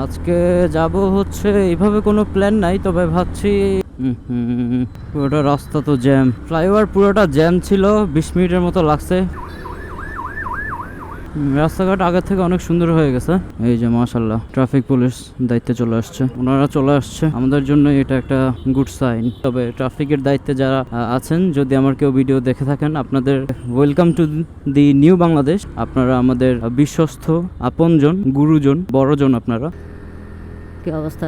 আজকে যাব হচ্ছে, এইভাবে কোনো প্ল্যান নাই, তবে ভাবছি পুরোটা রাস্তা তো জ্যাম ফ্লাইওভার পুরোটা জ্যাম ছিল, বিশ মিনিটের মতো লাগছে। রাস্তাঘাট আগের থেকে অনেক সুন্দর হয়ে গেছে। এই যে মাশাল্লাহ ট্রাফিক পুলিশ দায়িত্বে চলে আসছে। ওনারা চলে আসছে। আমাদের জন্য এটা একটা গুড সাইন তবে ট্রাফিকের দায়িত্বে যারা আছেন, যদি আমার কেউ ভিডিও দেখে থাকেন, আপনাদের welcome to the new Bangladesh আপনারা আমাদের বিশ্বস্ত আপনজন, গুরুজন, বড়জন আপনারা। কি অবস্থা?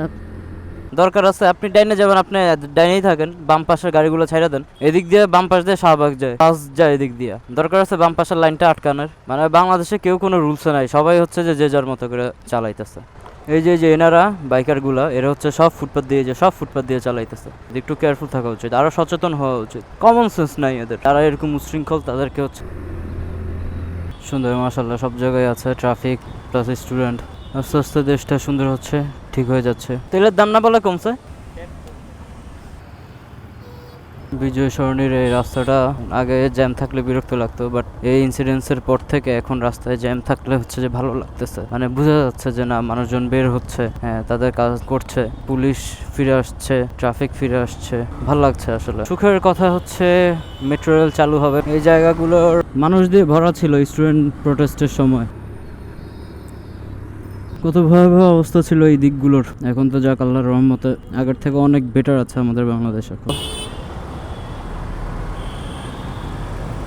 দরকার আছে, আপনি ডাইনে যাবেন, আপনি ডাইনেই থাকেন, বাম পাশের গাড়িগুলো ছাইড়া দেন। এদিক দিয়ে বাম পাশ দিয়ে শাহবাগ যায়, পাশ যায় এদিক দিয়ে। দরকার আছে বাম পাশের লাইনটা আটকানোর। মানে বাংলাদেশে কেউ কোনো রুলসে নাই, সবাই হচ্ছে যে যে যার মতো করে চালাইতেছে। এই যে যে এনারা, বাইকারগুলা, এরা হচ্ছে সব ফুটপাথ দিয়ে যে সব ফুটপাত দিয়ে চালাইতেছে। একটু কেয়ারফুল থাকা উচিত, আরও সচেতন হওয়া উচিত। কমন সেন্স নাই এদের। তারা এরকম উশৃঙ্খল, তাদেরকে হচ্ছে সুন্দর মাসাল্লাহ সব জায়গায় আছে ট্রাফিক প্লাস স্টুডেন্ট আস্তে আস্তে দেশটা সুন্দর হচ্ছে। ঠিক হয়ে যাচ্ছে। তেলের দাম না বলে কমছে? বিজয় সরণির এই রাস্তাটা আগে জ্যাম থাকলে বিরক্ত লাগতো বাট এই ইনসিডেন্সের পর থেকে এখন রাস্তায় জ্যাম থাকলে হচ্ছে যে ভালো লাগতেছে। মানে বোঝা যাচ্ছে যে না, মানুষজন বের হচ্ছে হ্যাঁ তাদের কাজ করছে, পুলিশ ফিরে আসছে ট্রাফিক ফিরে আসছে, ভালো লাগছে আসলে। সুখের কথা হচ্ছে মেট্রো রেল চালু হবে। এই জায়গাগুলোর মানুষ দিয়ে ভরা ছিল স্টুডেন্ট প্রোটেস্টের সময়। কত ভয়াবহ অবস্থা ছিল এই দিকগুলোর। এখন তো যাক, আল্লাহর রহমতে আগের থেকে অনেক বেটার আছে আমাদের বাংলাদেশ এখন।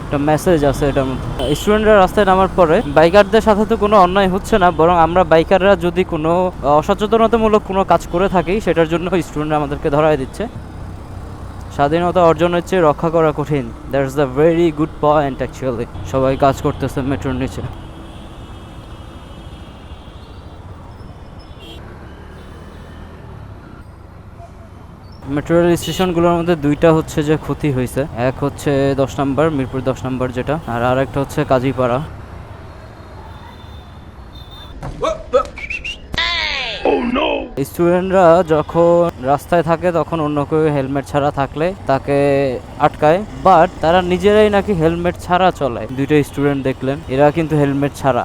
একটা মেসেজ আছে এটার মধ্যে। স্টুডেন্টরা রাস্তায় নামার পরে বাইকারদের সাথে তো কোনো অন্যায় হচ্ছে না, বরং আমরা বাইকাররা যদি কোনো অসচেতনতামূলক কোনো কাজ করে থাকি, সেটার জন্য স্টুডেন্টরা আমাদেরকে ধরায় দিচ্ছে। স্বাধীনতা অর্জন হচ্ছে রক্ষা করা কঠিন। That's the very good point actually সবাই কাজ করতেছে মেট্রোর নিচে। মেট্রো রেল স্টেশনগুলোর মধ্যে দুইটা হচ্ছে যে ক্ষতি হয়েছে। এক হচ্ছে দশ নম্বর মিরপুর দশ নম্বর যেটা আর আরেকটা হচ্ছে কাজীপাড়া। স্টুডেন্টরা যখন রাস্তায় থাকে তখন অন্য কেউ হেলমেট ছাড়া থাকলে তাকে আটকায় বাট তারা নিজেরাই নাকি হেলমেট ছাড়া চলে। দুইটা স্টুডেন্ট দেখলেন এরা কিন্তু হেলমেট ছাড়া।